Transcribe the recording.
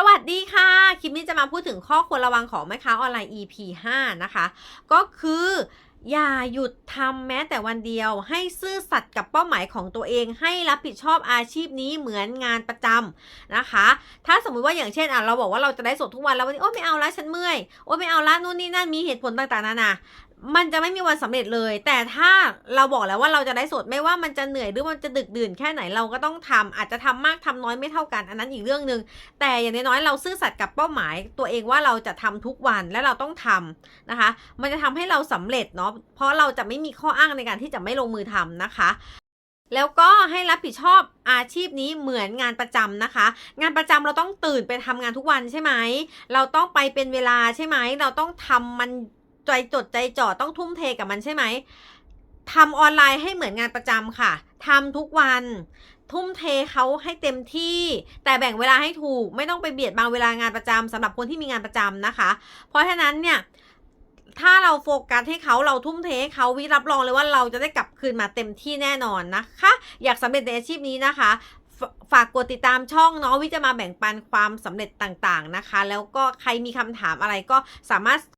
สวัสดีค่ะ คลิปนี้จะมาพูดถึงข้อควรระวังของแม่ค้าออนไลน์ EP 5 นะคะ ก็คืออย่าหยุดทำแม้แต่วันเดียวให้ซื่อสัตย์กับเป้าหมายของตัวเอง ให้รับผิดชอบอาชีพนี้เหมือนงานประจำนะคะ ถ้าสมมุติว่าอย่างเช่นอะเราบอกว่าเราจะได้สดทุกวันแล้ววันนี้โอ้ไม่เอาละฉันเมื่อยโอ้ไม่เอาละนู่นนี่นั่นมีเหตุผลต่างๆนานา มันจะไม่มีวันสำเร็จเลย แต่ถ้าเราบอกแล้วว่าเราจะได้สดไม่ว่ามันจะเหนื่อยหรือมันจะดึกดื่นแค่ไหนเราก็ต้องทำอาจจะทำมากทำน้อยไม่เท่ากัน อันนั้นอีกเรื่องหนึ่งแต่อย่างน้อยๆเราซื่อสัตย์กับเป้าหมาย ตัวเองว่าเราจะทำทุกวันและเราต้องทำนะคะ มันจะทำให้เราสำเร็จเนาะเพราะเราจะไม่มีข้ออ้างในการที่จะไม่ลงมือทำนะคะแล้วก็ให้รับผิดชอบอาชีพนี้เหมือนงานประจำนะคะ งานประจำเราต้องตื่นไปทำงานทุกวันใช่ไหม เราต้องไปเป็นเวลาใช่ไหม เราต้องทำมัน ใจจดใจจ่อต้องทุ่มเทกับมันใช่ไหมทำออนไลน์ให้เหมือนงานประจำค่ะทำทุกวัน ทุ่มเทเขาให้เต็มที่ แต่แบ่งเวลาให้ถูก ไม่ต้องไปเบียดบังเวลางานประจำสำหรับคนที่มีงานประจำนะคะ เพราะฉะนั้นเนี่ยถ้าเราโฟกัสให้เขาเราทุ่มเทให้เขาวิรับรองเลยว่าเราจะได้กลับคืนมาเต็มที่แน่นอนนะคะ อยากสำเร็จในอาชีพนี้นะคะ ฝากกดติดตามช่องเนาะวิจะมาแบ่งปันความสำเร็จต่างๆนะคะ แล้วก็ใครมีคำถามอะไรก็สามารถ